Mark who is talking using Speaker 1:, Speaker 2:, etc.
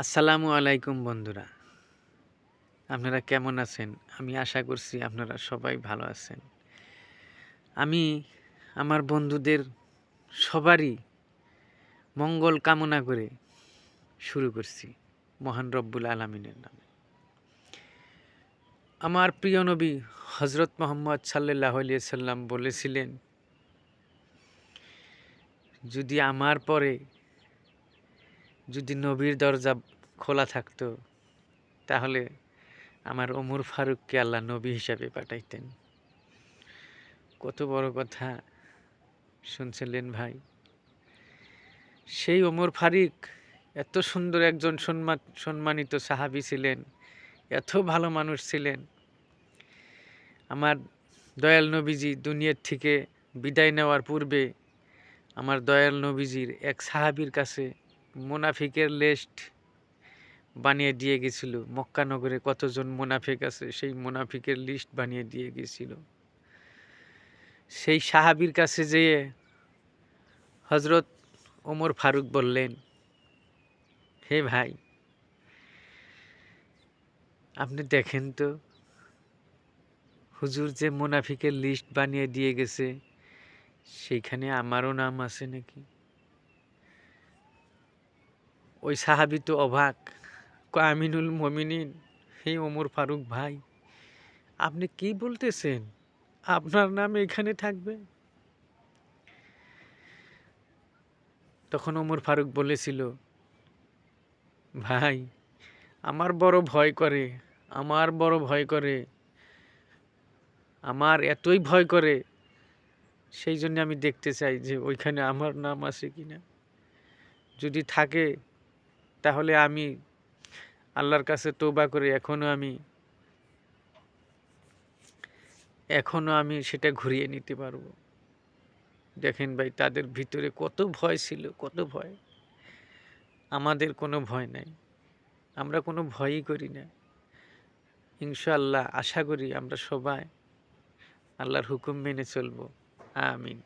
Speaker 1: আসসালামু আলাইকুম বন্ধুরা। আপনারা কেমন আছেন? আমি আশা করছি আপনারা সবাই ভালো আছেন। আমি আমার বন্ধুদের সবারই মঙ্গল কামনা করে শুরু করছি মহান রব্বুল আলমিনের নামে। আমার প্রিয় নবী হজরত মোহাম্মদ সাল্লাহ সাল্লাম বলেছিলেন, যদি আমার পরে যদি নবীর দরজা খোলা থাকতো, তাহলে আমার ওমর ফারুককে আল্লাহ নবী হিসাবে পাঠাইতেন। কত বড় কথা শুনছিলেন ভাই। সেই ওমর ফারুক এত সুন্দর একজন সম্মান সম্মানিত সাহাবি ছিলেন, এত ভালো মানুষ ছিলেন। আমার দয়াল নবীজি দুনিয়ার থেকে বিদায় নেওয়ার পূর্বে আমার দয়াল নবীজির এক সাহাবির কাছে মুনাফিকের লিস্ট বানিয়ে দিয়ে গেছিল। মক্কানগরে কতজন মুনাফিক আছে সেই মুনাফিকের লিস্ট বানিয়ে দিয়ে গেছিল। সেই সাহাবির কাছে যেয়ে হজরত ওমর ফারুক বললেন, হে ভাই, আপনি দেখেন তো, হুজুর যে মুনাফিকের লিস্ট বানিয়ে দিয়ে গেছে সেইখানে আমারও নাম আছে নাকি? ওই সাহাবি তো অবাক। আমিনুল মমিনিন, হে ওমর ফারুক ভাই, আপনি কি বলতেছেন? আপনার নাম এখানে থাকবে? তখন ওমর ফারুক বলেছিল, ভাই, আমার বড় ভয় করে, আমার বড় ভয় করে, আমার এতই ভয় করে, সেই জন্য আমি দেখতে চাই যে ওইখানে আমার নাম আছে কি না যদি থাকে তাহলে আমি আল্লাহর কাছে তোবা করে এখনও আমি এখনও আমি সেটা ঘুরিয়ে নিতে পারব। দেখেন ভাই, তাদের ভিতরে কত ভয় ছিল, কত ভয়। আমাদের কোনো ভয় নাই। আমরা কোনো ভয়ই করি না। ইনশাআল্লাহ, আশা করি আমরা সবাই আল্লাহর হুকুম মেনে চলবো। আমিন।